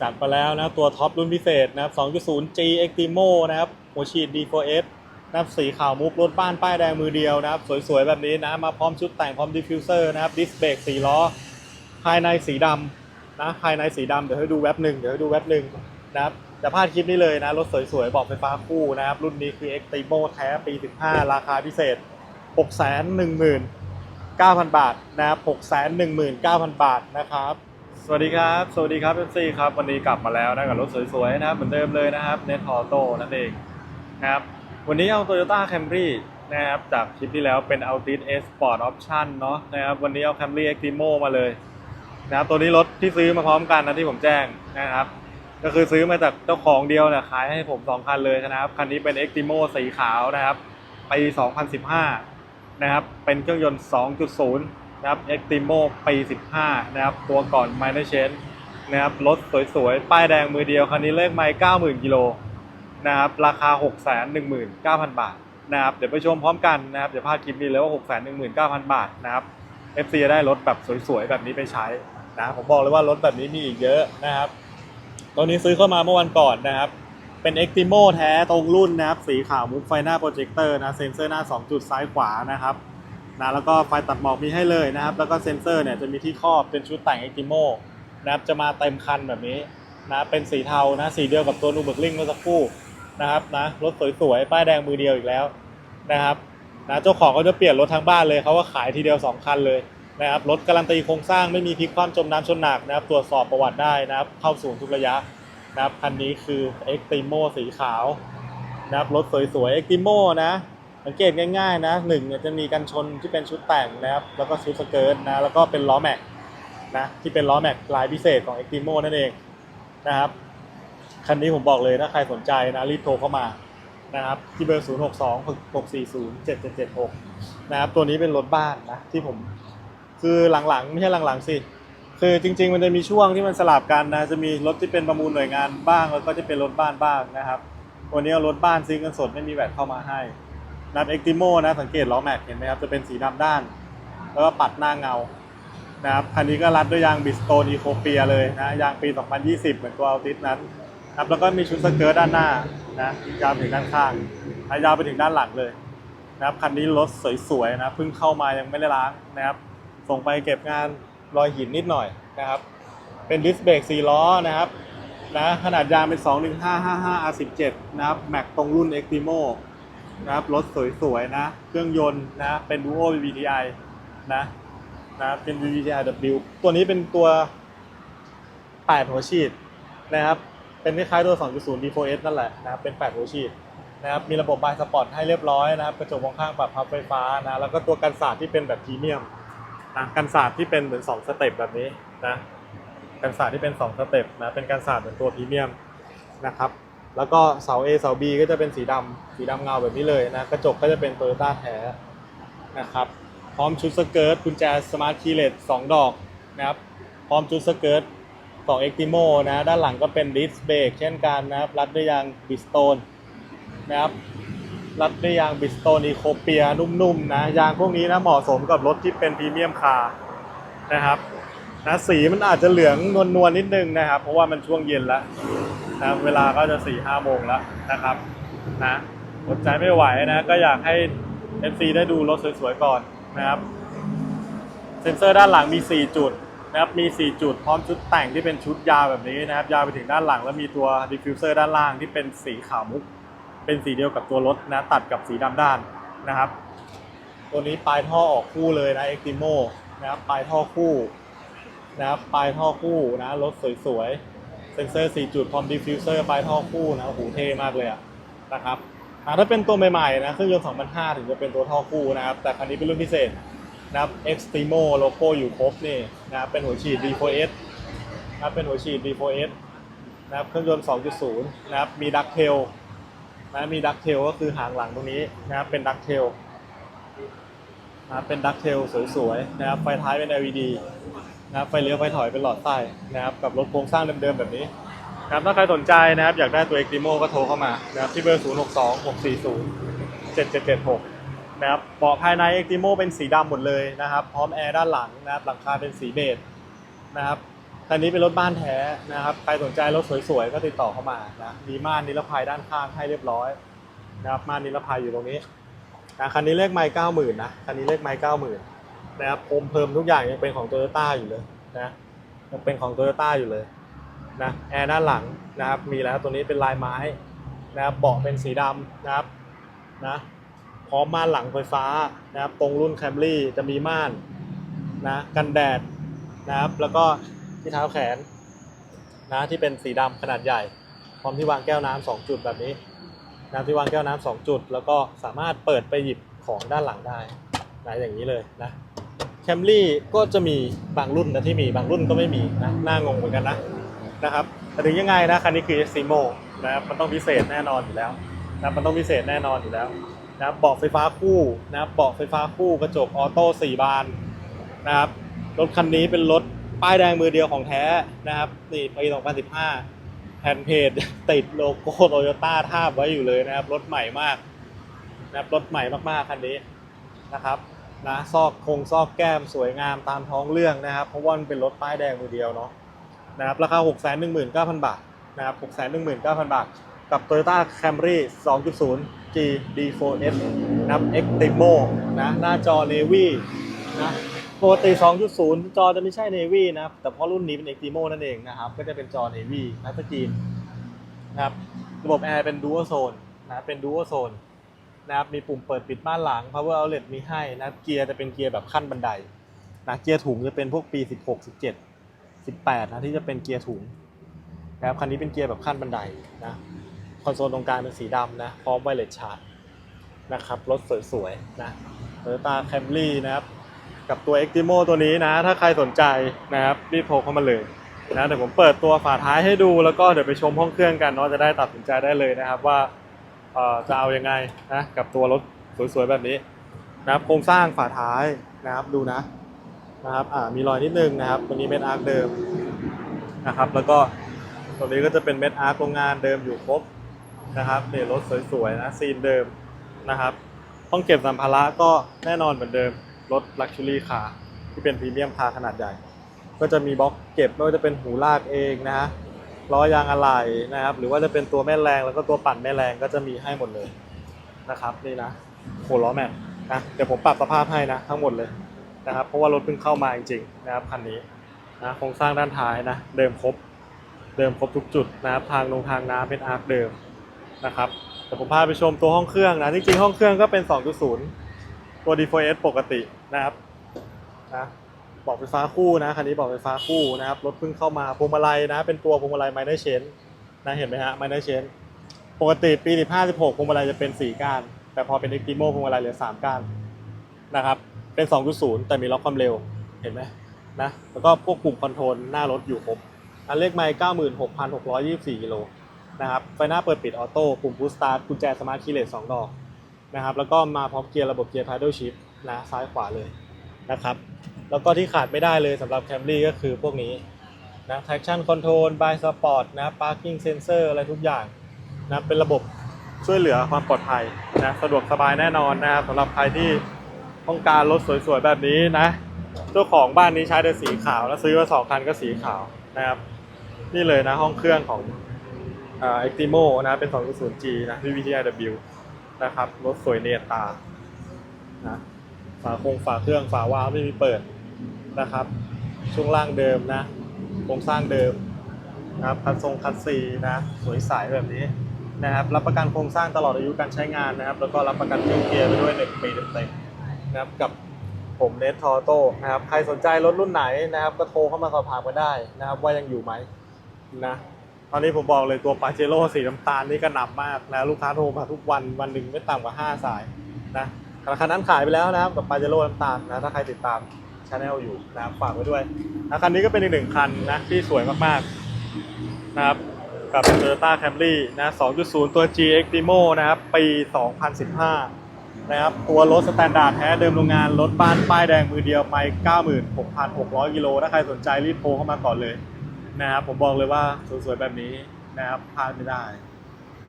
จัดไปแล้วนะตัวท็อปรุ่นพิเศษนะครับ 2.0 G Extremo นะครับหัวฉีด D4S นะครับสีขาวมุกรถบ้านป้ายแดงมือเดียวนะครับ สวยๆ แบบนี้นะมาพร้อมชุดแต่งพร้อมดิฟฟิวเซอร์นะครับดิสเบรกสีล้อ ภายในสีดำนะภายในสีดำเดี๋ยวให้ดูแว็บหนึ่งเดี๋ยวให้ดูแว็บหนึ่งนะครับจะพลาดคลิปนี้เลยนะ รถสวยๆ บอกไฟฟ้าคู่นะครับ รุ่นนี้คือ Extremo แท้ปี 15 ราคาพิเศษ 619,000 บาทนะครับ 619,000 บาทนะครับ สวัสดีครับ สวัสดีครับเอฟซีครับ วันนี้กลับมาแล้วนะกับรถสวยๆนะครับ เหมือนเดิมเลยนะครับเน t อโต้นั่นเองนะครับ วันนี้เอา Toyota Camry นะครับ จากคลิปที่แล้วเป็น Altis S Sport Option เนาะนะครับ วันนี้เอา Camry Extremo มาเลยนะครับตัวนี้รถที่ซื้อมาพร้อมกันนะที่ผมแจ้งนะครับ ก็คือซื้อมาจากเจ้าของเดียวเนี่ยขายให้ผมสองคันเลยนะครับ คันนี้เป็น Extremo สีขาวนะครับปี 2015 นะครับ เป็นเครื่องยนต์ 2.0 นะครับ Extremo ปี 15 นะครับ ตัวก่อน Minor Change นะครับ รถสวยๆ ป้ายแดงมือเดียว คันนี้เลขไมล์90,000 กิโลนะครับ ราคา 619,000 บาทนะครับ เดี๋ยวไปชมพร้อมกันนะครับ เดี๋ยวพาคลิปนี้เลยว่า 619,000 บาทนะครับ FC จะได้รถแบบสวยๆ แบบนี้ไปใช้นะผมบอกเลยว่ารถแบบนี้มีอีกเยอะนะครับตอนนี้ซื้อเข้ามาเมื่อวันก่อนนะครับ เป็น Extremo แท้ตรงรุ่นนะครับ สีขาวมุกไฟหน้าโปรเจคเตอร์นะ เซ็นเซอร์หน้า 2 จุดซ้ายขวานะครับ นะแล้วก็ไฟตัดหมอกมีให้เลยนะครับ แล้วก็เซ็นเซอร์เนี่ยจะมีที่ครอบเป็นชุดแต่ง Extremo นะครับจะมาเต็มคันแบบนี้นะเป็นสีเทานะสีเดียวกับตัวนูเบิร์กลิงเมื่อสักครู่นะครับนะรถสวยๆป้ายแดงมือเดียวอีกแล้วนะครับนะเจ้าของเขาจะเปลี่ยนรถทั้งบ้านเลยเขาก็ขายทีเดียว 2 คันเลยนะครับรถการันตีโครงสร้างไม่มีพลิกคว่ำจมน้ำชนหนักนะครับตรวจสอบประวัติได้นะครับเข้าศูนย์ทุกระยะนะครับคันนี้คือ Extremo สีขาวนะครับรถสวยๆ Extremo นะ สังเกตง่ายๆนะหนึ่งเนี่ยจะมีกันชนที่เป็นชุดแต่งนะครับ แล้วก็ชุดสเกิร์ตนะแล้วก็เป็นล้อแม็กนะที่เป็นล้อแม็กลายพิเศษของ Extremo นั่นเองนะครับคันนี้ผมบอกเลยถ้าใครสนใจนะรีบโทรเข้ามานะครับที่เบอร์ 0 6 2 6 4 0 7 7 7 6 นะครับตัวนี้เป็นรถบ้านนะที่ผมคือหลังๆ ไม่ใช่หลังๆ สิ คือจริง ๆ มันจะมีช่วงที่มันสลับกันนะจะมีรถที่เป็นประมูลหน่วยงานบ้าง แล้วก็จะเป็นรถบ้านบ้างนะครับ วันนี้เอารถบ้านซื้อกันสดไม่มีแวดเข้ามาให้ นับเอ็กติโมนะสังเกตล้อแม็กเห็นไหมครับจะเป็นสีดำด้าน แล้วก็ปัดหน้าเงานะครับคันนี้ก็รัดด้วยยางบิสโตนอีโคเปียเลยนะยางปี 2020 เหมือนตัวอัลติสนั้นะครับแล้วก็มีชุดสเกิร์ตด้านหน้านะยาวไปถึงด้านข้างนะยาวไปถึงด้านหลังเลยนะครับคันนี้รถสวยๆนะเพิ่งเข้ามายังไม่ได้ล้างนะครับ ส่งไปเก็บงานรอยหินนิดหน่อยนะครับ เป็นดิสเบรก4ล้อนะครับนะขนาดยางเป็น 21555 R17 นะครับแม็กตรงรุ่น Extremo นะครับรถสวยๆนะ เครื่องยนต์นะเป็น Duo VVTi นะนะเป็น VVTi W ตัวนี้เป็นตัว8หัวฉีดนะครับเป็นคล้ายๆตัว 2.0 D4S นั่นแหละ นะครับ เป็น 8 หัวฉีดนะครับ มีระบบบายสปอร์ตให้เรียบร้อยนะครับ กระจกมองข้างปรับพับไฟฟ้านะ แล้วก็ตัวกันสาดที่เป็นแบบพรีเมียมนะกันศาสตร์ที่เป็นเหมือน 2 สเต็ปแบบนี้นะ กันศาสตร์ที่เป็น 2 สเต็ปนะ เป็นกันศาสตร์เหมือนตัวพรีเมียมนะครับ แล้วก็เสา A เสา B ก็จะเป็นสีดำสีดำเงาแบบนี้เลยนะกระจกก็จะเป็นโตโยต้าแท้นะครับพร้อมชุดสเกิร์ตกุญแจสมาร์ทคีย์เลส2ดอกนะครับพร้อมชุดสเกิร์ตของ Extremo นะด้านหลังก็เป็นดิสเบรกเช่นกันนะครับรัดด้วยยางบิสโตนนะครับรัดด้วยยางบิสโตนีโคเปียนุ่มๆนะยางพวกนี้นะเหมาะสมกับรถที่เป็นพรีเมียมคาร์นะครับนะสีมันอาจจะเหลืองนวลๆนิดนึงนะครับ เพราะว่ามันช่วงเย็นแล้ว นะเวลาก็จะสี่ห้าโมงแล้วนะครับนะอดใจไม่ไหวนะก็อยากให้ FC ได้ดูรถสวยๆก่อนนะครับ เซ็นเซอร์ด้านหลังมี 4 จุดนะครับมี 4 จุดพร้อมชุดแต่งที่เป็นชุดยาวแบบนี้นะครับ ยาวไปถึงด้านหลังแล้วมีตัวดิฟฟิวเซอร์ด้านล่างที่เป็นสีขาวมุก เป็นสีเดียวกับตัวรถนะตัดกับสีดำด้านนะครับ ตัวนี้ปลายท่อออกคู่เลยนะ Extremo นะครับปลายท่อคู่นะครับปลายท่อคู่นะรถสวยๆ เซนเซอร์ 4 จุดพร้อมดิฟฟิวเซอร์ปลายท่อคู่นะโอ้โหเท่มากเลยอะนะครับถ้าเป็นตัวใหม่ๆนะเครื่องยนต์ 2005 ถึงจะเป็นตัวท่อคู่นะครับ แต่คันนี้เป็นรุ่นพิเศษนะครับ Extremo โลโก้อยู่ครบนี่นะครับเป็นหัวฉีด D4S นะครับเป็นหัวฉีด D4S นะครับเครื่องยนต์ 2.0 นะครับมีดักเทลนะมีดักเทลก็คือหางหลังตรงนี้นะครับเป็นดักเทลนะเป็นดักเทลสวยๆนะครับไฟท้ายเป็น LED นะครับไฟเลี้ยวไฟถอยเป็นหลอดใต้นะครับกับรถโครงสร้างเดิมๆแบบนี้นะครับถ้าใครสนใจนะครับอยากได้ตัว Extremo ก็โทรเข้ามานะครับที่เบอร์ 0 6 2 6 4 0 7 7 7 6 นะครับเบาะภายใน Extremo เป็นสีดำหมดเลยนะครับ พร้อมแอร์ด้านหลังนะครับหลังคาเป็นสีเบจนะครับคันนี้เป็นรถบ้านแท้นะครับ ใครสนใจรถสวยๆ ก็ติดต่อเข้ามานะ มีม่านนิรภัยด้านข้างให้เรียบร้อยนะครับ ม่านนิรภัยอยู่ตรงนี้นะคันนี้เลขไมล์เก้าหมื่นนะ คันนี้เลขไมล์เก้าหมื่น นะครับโคมเพิ่มทุกอย่างยังเป็นของโตโยต้าอยู่เลยนะยังเป็นของโตโยต้าอยู่เลยนะแอร์ด้านหลังนะครับมีแล้วตัวนี้เป็นลายไม้นะครับเบาะเป็นสีดำนะครับนะพร้อมม่านหลังไฟฟ้านะครับตรงรุ่นแคมรี่จะมีม่านนะกันแดดนะครับแล้วก็ที่เท้าแขนนะที่เป็นสีดำขนาดใหญ่ พร้อมที่วางแก้วน้ำสองจุดแบบนี้นะที่วางแก้วน้ำสองจุด แล้วก็สามารถเปิดไปหยิบของด้านหลังได้นะอย่างนี้เลยนะ แคมรี่ก็จะมีบางรุ่นนะที่มีบางรุ่นก็ไม่มีนะน่างงเหมือนกันนะนะครับแต่ถึงยังไงนะคันนี้คือ e x i m o นะครับมันต้องพิเศษแน่นอนอยู่แล้วนะมันต้องพิเศษแน่นอนอยู่แล้วนะบเบาะไฟฟ้าคู่นะบเบาะไฟฟ้าคู่กระจกออโต้สี่บานนะครับรถคันนี้เป็นรถป้ายแดงมือเดียวของแท้นะครับนี่ปี 2015แผ่นเพจติดโลโก้โตโยต้าทาบไว้อยู่เลยนะครับรถใหม่มากนะครับรถใหม่มากๆคันนี้นะครับ นะซอกคงซอกแก้มสวยงามตามท้องเรื่องนะครับเพราะว่ามันเป็นรถป้ายแดงมือเดียวเนาะนะครับราคา 619,000 บาทนะครับ 619,000 บาท กับ Toyota Camry 2.0 G D4S นะครับ Extremo นะหน้าจอ Navy นะปกติ 2.0 จอจะไม่ใช่ Navy นะแต่เพราะรุ่นนี้เป็น Extremo นั่นเองนะครับ ก็จะเป็นจอ Navy นะสกรีนนะครับ ระบบแอร์เป็น Dual Zone นะเป็น Dual Zone นะครับมีปุ่มเปิดปิดม่านหลัง Power Outlet มีให้นะเกียร์จะเป็นเกียร์แบบขั้นบันไดนะเกียร์ถุงจะเป็นพวกปี 16 17 18นะที่จะเป็นเกียร์ถุงนะครับคันนี้เป็นเกียร์แบบขั้นบันไดนะคอนโซลตรงกลางเป็นสีดำนะพร้อมไวเลสชาร์จนะครับรถสวยๆนะ Toyota Camry นะครับกับตัว Extremo ตัวนี้นะ ถ้าใครสนใจนะครับรีบโทรเข้ามาเลยนะเดี๋ยวผมเปิดตัวฝาท้ายให้ดูแล้วก็เดี๋ยวไปชมห้องเครื่องกันเนาะจะได้ตัดสินใจได้เลยนะครับว่า จะเอายังไงนะกับตัวรถสวยๆแบบนี้นะครับโครงสร้างฝาท้ายนะครับดูนะนะครับอ่ามีรอยนิดนึงนะครับตัวนี้เม็ดอาร์คเดิมนะครับแล้วก็ตรงนี้ก็จะเป็นเม็ดอาร์คโรงงานเดิมอยู่ครบนะครับเนี่ยรถสวยๆนะซีนเดิมนะครับห้องเก็บสัมภาระก็แน่นอนเหมือนเดิมรถลักชัวรี่คาร์ที่เป็นพรีเมียมคาร์ขนาดใหญ่ ก็จะมีบล็อกเก็บไม่ว่าจะเป็นหูลากเองนะฮะ ล้อยางอะไหล่นะครับ หรือว่าจะเป็นตัวแม่แรงแล้วก็ตัวปั่นแม่แรงก็จะมีให้หมดเลยนะครับนี่นะโหล้อแม็กนะเดี๋ยวผมปรับสภาพให้นะทั้งหมดเลยนะครับ เพราะว่ารถเพิ่งเข้ามาจริงๆนะครับคันนี้นะโครงสร้างด้านท้ายนะเดิมครบ เดิมครบทุกจุดนะครับทางลงทางน้ำเป็นอาร์คเดิมนะครับแต่ผมพาไปชมตัวห้องเครื่องนะจริงๆห้องเครื่องก็เป็น 2.0 ตัว D4S ปกตินะครับนะ บอกไฟฟ้าคู่นะคันนี้บอกไฟฟ้าคู่นะครับรถเพิ่งเข้ามาพวงมาลัยนะ เป็นตัวพวงมาลัยไมเนอร์เชนนะเห็นไหมฮะไมเนอร์เชนปกติปี 15 16พวงมาลัยจะเป็น 4 ก้าน แต่พอเป็น Extremo พวงมาลัยเหลือ 3 ก้านนะครับเป็น 2.0 แต่มีล็อกความเร็วเห็นไหมนะแล้วก็พวกปุ่มคอนโทรลหน้ารถอยู่ครบอันเลขไมล์96,624กิโลนะครับไฟหน้าเปิดปิดออโต้ปุ่มบูสตาร์ทกุญแจสมาร์ทคีย์เลสสองดอกนะครับแล้วก็มาพร้อมเกียร์ระบบเกียร์ paddle shift นะซ้ายขวาเลยนะครับ แล้วก็ที่ขาดไม่ได้เลยสำหรับ Camry ก็คือพวกนี้นะ traction control by sport นะ parking sensor อะไรทุกอย่างนะเป็นระบบช่วยเหลือความปลอดภัยนะสะดวกสบายแน่นอนนะครับสำหรับใครที่ต้องการรถสวยๆแบบนี้นะเจ้าของบ้านนี้ใช้แต่สีขาวแล้วซื้อมาสองคันก็สีขาวนะครับนี่เลยนะห้องเครื่องของอ่า Extremo นะเป็น 2.0G นะ VVTiW นะครับรถสวยเนียตานะฝาโครงฝาเครื่องฝาวาล์วไม่มีเปิด นะครับ ช่วงล่างเดิมนะโครงสร้างเดิมนะครับคันทรงคันซีนะสวยใสแบบนี้นะครับรับประกันโครงสร้างตลอดอายุการใช้งานนะครับ แล้วก็รับประกันเครื่องเกียร์ไปด้วย1ปีเต็มๆนะครับกับผมเนททอโต้นะครับใครสนใจรถรุ่นไหนนะครับ ก็โทรเข้ามาสอบถามกันได้นะครับ ว่ายังอยู่ไหมนะตอนนี้ผมบอกเลยตัวปาเจโร่สีน้ำตาลนี่ก็หนับมากนะลูกค้าโทรมาทุกวันวันหนึ่งไม่ต่ำกว่า 5 สายนะคันนั้นขายไปแล้วนะครับกับปาเจโร่น้ำตาลนะถ้าใครติดตาม ช anel อยู่นะครับฝากไว้ด้วยนะคันนี้ก็เป็นอีกหนึ่งคันนะที่สวยมากๆนะครับกับ Toyota Camry นะ 2.0 ตัว G Extremo นะครับ ปี 2015 นะครับ ตัวรถสแตนดาร์ดแท้เดิมโรงงาน รถบ้านป้ายแดงมือเดียวไป 96,600 กิโล ถ้าใครสนใจรีบโทรเข้ามาก่อนเลยนะครับ ผมบอกเลยว่าสวยๆแบบนี้นะครับพลาดไม่ได้